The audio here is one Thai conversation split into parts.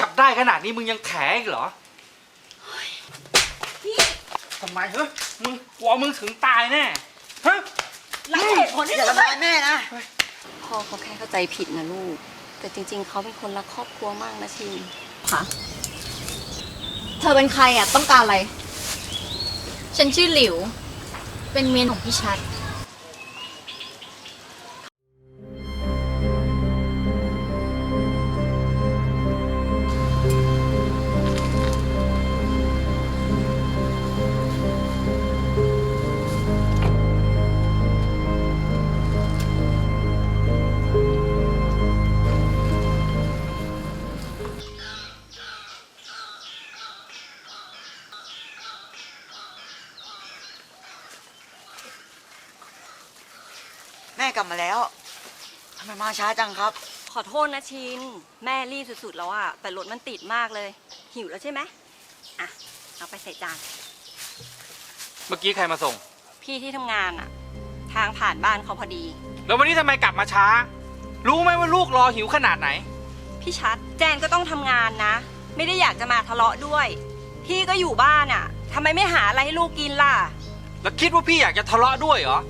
จับได้ขนาดนี้มึงยังแถอีกเหรอพี่ทำไมเฮ้ยมึงกลัวมึงถึงตายแน่ฮะหลังเหตุผลที่อย่าจะทำร้ายแม่นะ พ่อเขาแค่เข้าใจผิดนะลูก แต่จริง ๆ เขาเป็นคนรักครอบครัวมากนะชินค่ะ เธอเป็นใครอะ ต้องการอะไร ฉันชื่อหลิว เป็นเมียของพี่ชัด แม่กลับมาแล้วทำไมมาช้าจังครับ ขอโทษนะชิน แม่รีบสุดๆแล้วอะแต่รถมันติดมากเลย หิวแล้วใช่ไหมอะ เอาไปใส่จาน เมื่อกี้ใครมาส่ง พี่ที่ทำงานอะทางผ่านบ้านเขาพอดี แล้ววันนี้ทำไมกลับมาช้า รู้ไหมว่าลูกรอหิวขนาดไหน พี่ชัด แจนก็ต้องทำงานนะ ไม่ได้อยากจะมาทะเลาะด้วย พี่ก็อยู่บ้านอะทำไมไม่หาอะไรให้ลูกกินล่ะ แล้วคิดว่าพี่อยากจะทะเลาะด้วยเหรอ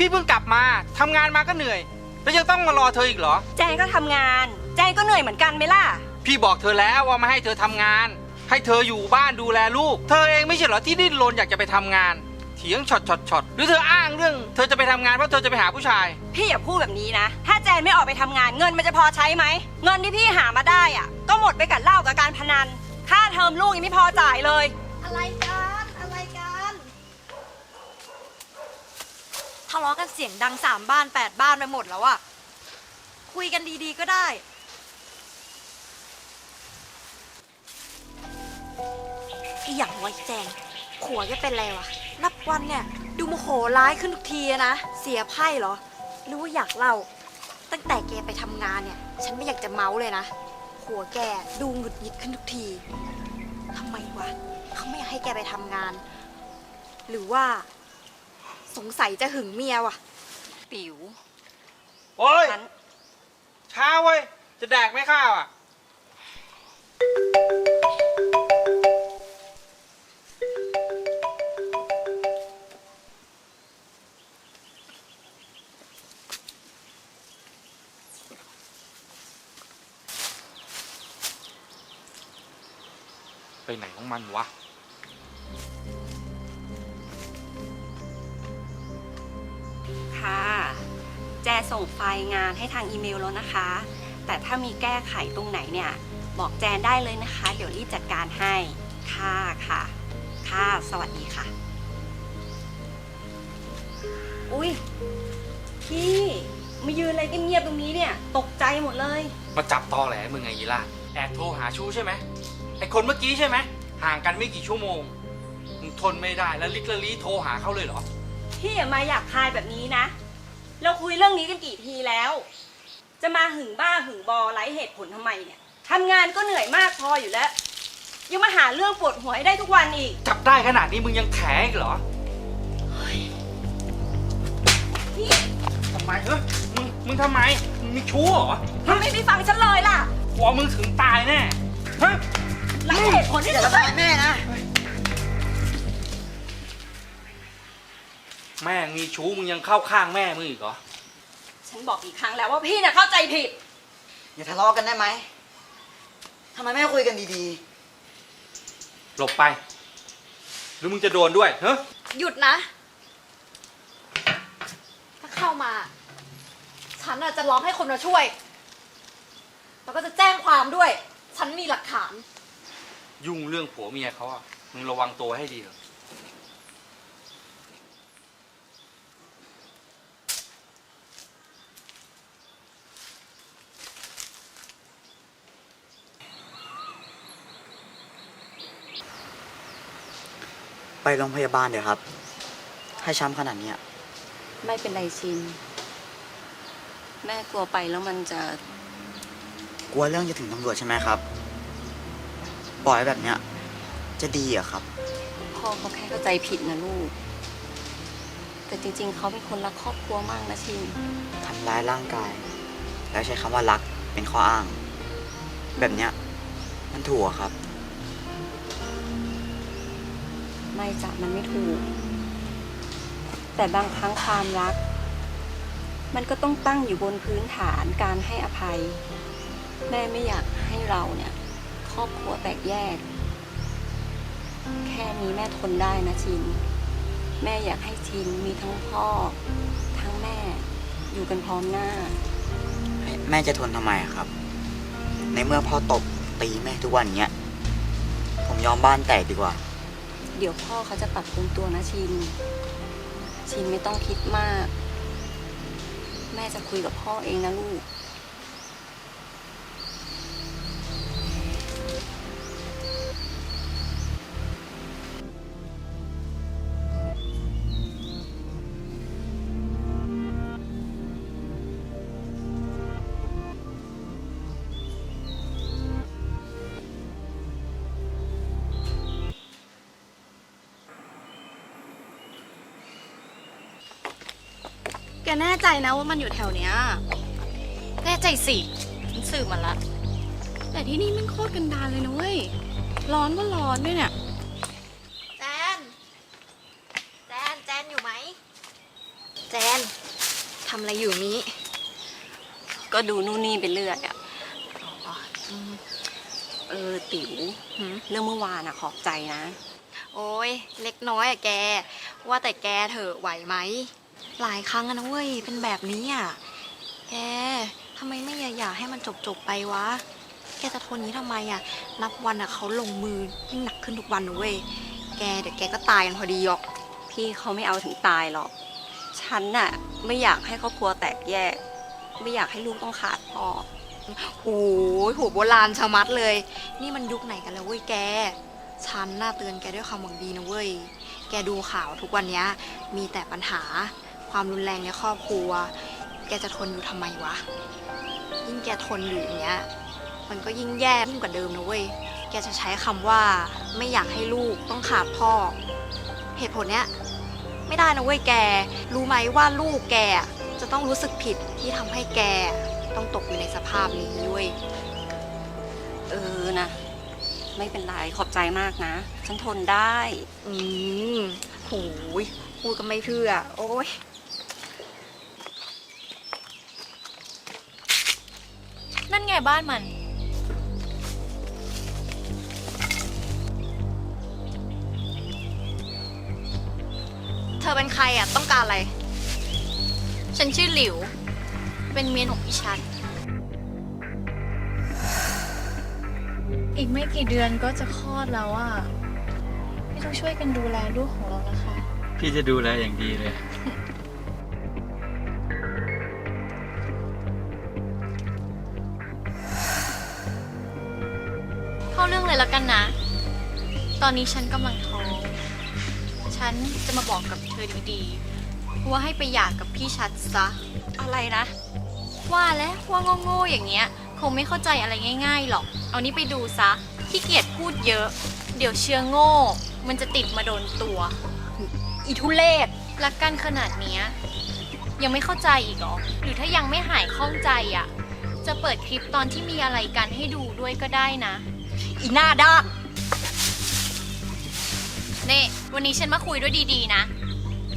พี่เพิ่งกลับมาทำงานมาก็เหนื่อย แล้วยังต้องมารอเธออีกเหรอ แจนก็ทำงาน แจนก็เหนื่อยเหมือนกันไหมล่ะ พี่บอกเธอแล้วว่าไม่ให้เธอทำงาน ให้เธออยู่บ้านดูแลลูก เธอเองไม่ใช่เหรอที่ดิ้นรนอยากจะไปทำงาน เถียงช็อตช็อตช็อตหรือเธออ้างเรื่อง เธอจะไปทำงานเพราะเธอจะไปหาผู้ชาย พี่อย่าพูดแบบนี้นะ ถ้าแจนไม่ออกไปทำงานเงินมันจะพอใช้ไหม เงินที่พี่หามาได้อะก็หมดไปกับเหล้ากับการพนัน ค่าเทอมลูกยังไม่พอจ่ายเลย อะไรกันอะไรกัน ทะเลาะกันเสียงดังสามบ้านแปดบ้านไปหมดแล้วอะคุยกันดีๆก็ได้อีอย่างไวแจงขัวแกเป็นไรวะ นับวันเนี่ย ดูโมโหร้ายขึ้นทุกทีอะนะ เสียไพ่เหรอ หรือว่าอยากเล่า ตั้งแต่แกไปทำงานเนี่ย ฉันไม่อยากจะเมาเลยนะหัวแกดูหงุดหงิดขึ้นทุกทีทำไมวะเขาไม่อยากให้แกไปทำงาน หรือว่า สงสัยจะหึงเมียวะปิ๋วโอ้ยฉันช้าเว้ย จะแดกไหม่ข้าวอะ ไปไหนของมันวะค่ะ ส่งไฟล์งานให้ทางอีเมลแล้วนะคะ แต่ถ้ามีแก้ไขตรงไหนเนี่ย บอกแจนได้เลยนะคะ เดี๋ยวรีบจัดการให้ ค่ะค่ะ ค่ะ สวัสดีค่ะ อุ้ยพี่มายืนอะไรเงียบๆตรงนี้เนี่ย ตกใจหมดเลย มาจับตอแหลมึงไงยีล่าแอบโทรหาชูใช่ไหมไอคนเมื่อกี้ใช่ไหมห่างกันไม่กี่ชั่วโมงมึงทนไม่ได้แล้วลิกละลีโทรหาเขาเลยเหรอ พี่อย่ามาอยากคายแบบนี้นะ เราคุยเรื่องนี้กันกี่ทีแล้ว จะมาหึงบ้าหึงบอไร้เหตุผลทำไมเนี่ยทำงานก็เหนื่อยมากพออยู่แล้ว ยังมาหาเรื่องปวดหัวให้ได้ทุกวันอีก จับได้ขนาดนี้มึงยังแถอีกเหรอพี่ทำไมเฮ้ยมึงมึงทำไมมึงมีชู้เหรอทำไมไม่ฟังฉันเลยล่ะกลัวมึงถึงตายแน่ฮะ ไร้เหตุผลที่อย่าจะทำร้ายแม่นะ ม่งมีชู้มึงยังเข้าข้างแม่มึงอีกเหรอ ฉันบอกกี่ครั้งแล้วว่าพี่เนี่ยเข้าใจผิด อย่าทะเลาะกันได้ไหมทำไมไม่คุยกันดีหลบไป หรือมึงจะโดนด้วยเฮ้ยหยุดนะ ถ้าเข้ามา ฉันน่ะจะร้องให้คนมาช่วย แล้วก็จะแจ้งความด้วย ฉันมีหลักฐาน ยุ่งเรื่องผัวเมียเขาอะมึงระวังตัวให้ดีเถอะ ไปโรงพยาบาลเดี๋ยวครับ ให้ช้ำขนาดเนี้ยไม่เป็นไรชิน แม่กลัวไปแล้วมันจะ กลัวเรื่องจะถึงตำรวจใช่ไหมครับ ปล่อยไว้แบบเนี้ย จะดีเหรอะครับ พ่อเขาแค่เข้าใจผิดนะลูก แต่จริง ๆ เขาเป็นคนรักครอบครัวมากนะชิน ทำร้ายร่างกาย แล้วใช้คำว่ารักเป็นข้ออ้าง แบบเนี้ยมันมันถูกอะครับ ไม่จ้ะมันไม่ถูก แต่บางครั้งความรัก มันก็ต้องตั้งอยู่บนพื้นฐานการให้อภัย แม่ไม่อยากให้เราเนี่ย ครอบครัวแตกแยก แค่นี้แม่ทนได้นะชิน แม่อยากให้ชินมีทั้งพ่อ ทั้งแม่อยู่กันพร้อมหน้า แม่จะทนทำไมอะครับ ในเมื่อพ่อตบตีแม่ทุกวันเนี้ย ผมยอมบ้านแตกดีกว่า เดี๋ยวพ่อเขาจะปรับปรุงตัวนะชิน ชินไม่ต้องคิดมาก แม่จะคุยกับพ่อเองนะลูก แน่ใจนะว่ามันอยู่แถวเนี้ย แน่ใจสิฉันสืบมาละ แต่ที่นี่มันโคตรกันดารเลยนะเว้ย ร้อนก็ร้อนด้วยเนี่ย แจน แจน แจนอยู่ไหม แจน ทำอะไรอยู่นี้ก็ดูนู่นนี่ไปเรื่อยอะอ๋ออืมเออติ๋วหืมเรื่องเมื่อวานอะขอบใจนะ โอ้ย เล็กน้อยอะแก ว่าแต่แกเถอะไหวไหม หลายครั้งอะนะเว้ย เป็นแบบนี้อะแกทำไมไม่อยากให้มันจบจบๆไปวะ แกจะทนนี้ทำไมอะนับวันอะเขาลงมือยิ่งหนักขึ้นทุกวันนะเว้ย แกเดี๋ยวแกก็ตายกันพอดีหรอก พี่เขาไม่เอาถึงตายหรอก ฉันน่ะไม่อยากให้ครอบครัวแตกแยก ไม่อยากให้ลูกต้องขาดพ่อโอ้ยหัวโบราณชะมัดเลย นี่มันยุคไหนกันแล้วเว้ยแก ฉันน่าเตือนแกด้วยคำหวังดีนะเว้ย แกดูข่าวทุกวันนี้มีแต่ปัญหา ความรุนแรงในครอบครัว แกจะทนอยู่ทำไมวะ ยิ่งแกทนอยู่อย่างเงี้ย มันก็ยิ่งแย่ยิ่งกว่าเดิมนะเว้ย แกจะใช้คำว่าไม่อยากให้ลูกต้องขาดพ่อ เหตุผลเนี้ยไม่ได้นะเว้ยแก รู้ไหมว่าลูกแกจะต้องรู้สึกผิดที่ทำให้แกต้องตกอยู่ในสภาพนี้เว้ย เออนะ ไม่เป็นไร ขอบใจมากนะ ฉันทนได้ อืมโหยพูดก็ไม่เชื่อ โอ้ย นั่นไงบ้านมัน เธอเป็นใครอะ ต้องการอะไร ฉันชื่อหลิว เป็นเมียของพี่ชัดอีกไม่กี่เดือนก็จะคลอดแล้วอะ พี่ต้องช่วยกันดูแลลูกของเรานะคะ พี่จะดูแลอย่างดีเลย แล้วกันนะ ตอนนี้ฉันกำลังท้อง ฉันจะมาบอกกับเธอดีๆ ว่าให้ไปหย่ากับพี่ชัดซะ อะไรนะ ว่าแล้วว่าโง่ๆอย่างเงี้ย คงไม่เข้าใจอะไรง่าย ๆ หรอก เอานี้ไปดูซะขี้เกียจพูดเยอะ เดี๋ยวเชื้อโง่ มันจะติดมาโดนตัว อีทุเลศรักกันขนาดเนี้ยยังไม่เข้าใจอีกเหรอ หรือถ้ายังไม่หายข้องใจอะ จะเปิดคลิปตอนที่มีอะไรกันให้ดูด้วยก็ได้นะ อีหน้าด้านนี่วันนี้ฉันมาคุยด้วยดีๆนะ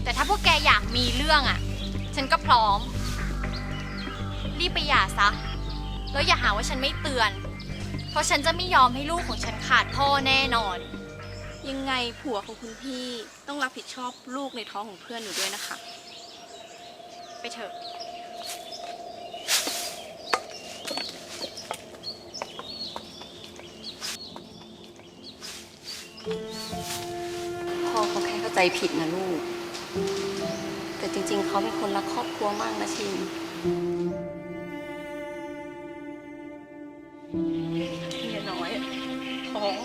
แต่ถ้าพวกแกอยากมีเรื่องอะ ฉันก็พร้อม รีบไปหย่าซะ แล้วอย่าหาว่าฉันไม่เตือน เพราะฉันจะไม่ยอมให้ลูกของฉันขาดพ่อแน่นอน ยังไงผัวของคุณพี่ต้องรับผิดชอบลูกในท้องของเพื่อนหนูด้วยนะคะ ไปเถอะ พ่อเขาแค่เข้าใจผิดนะลูก แต่จริง ๆ เขาเป็นคนรักครอบครัวมากนะชินเมียน้อยท้อง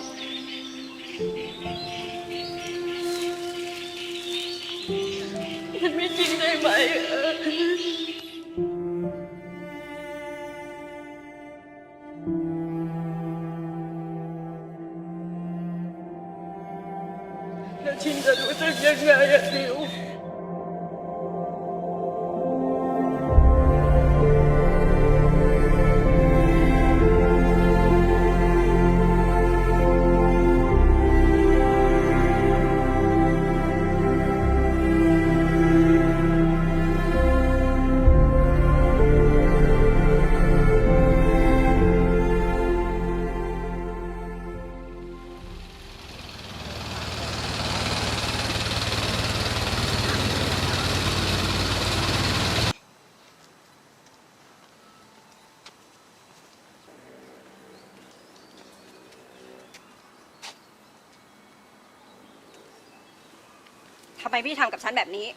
มันไม่จริงได้ไหมเออำไมพี่ทำกับฉันแบบนี้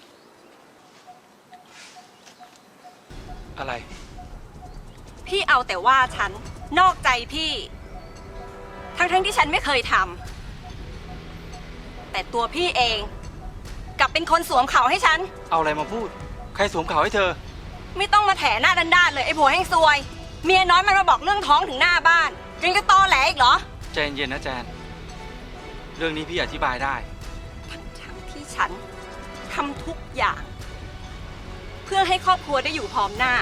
อะไร พี่เอาแต่ว่าฉันนอกใจพี่ ทั้งๆที่ฉันไม่เคยทำแต่ตัวพี่เอง กลับเป็นคนสวมเขาให้ฉัน เอาอะไรมาพูด ใครสวมเขาให้เธอ ไม่ต้องมาแถหน้าด้านๆเลยไอ้ผัวแห่งซวย เมียน้อยมันมาบอกเรื่องท้องถึงหน้าบ้านยังจะตอแหลอีกเหรอ ใจเย็นๆนะแจน เรื่องนี้พี่อธิบายได้ ทั้งๆที่ฉันทำทุกอย่าง เพื่อให้ครอบครัวได้อยู่พร้อมหน้า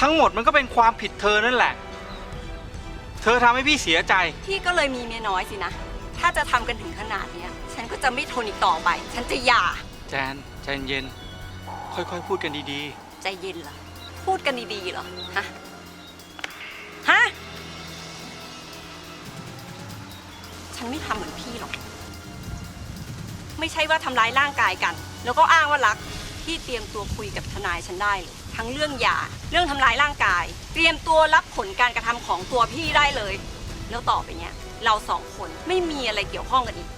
ทั้งหมดมันก็เป็นความผิดเธอนั่นแหละ เธอทำให้พี่เสียใจ พี่ก็เลยมีเมียน้อยสินะ ถ้าจะทำกันถึงขนาดเนี้ย ฉันก็จะไม่ทนอีกต่อไป ฉันจะหย่า แจนใจเย็นค่อยๆ พูดกันดีใจเย็นเหรอ พูดกันดีๆเหรอ ฮะ ฮะ ฉันไม่ทำเหมือนพี่หรอก ไม่ใช่ว่าทำร้ายร่างกายกัน แล้วก็อ้างว่ารักที่เตรียมตัวคุยกับทนายฉันได้เลยทั้งเรื่องหย่าเรื่องทำร้ายร่างกาย เตรียมตัวรับผลการกระทำของตัวพี่ได้เลย แล้วต่อไปเนี้ยเราสองคนไม่มีอะไรเกี่ยวข้องกันอีก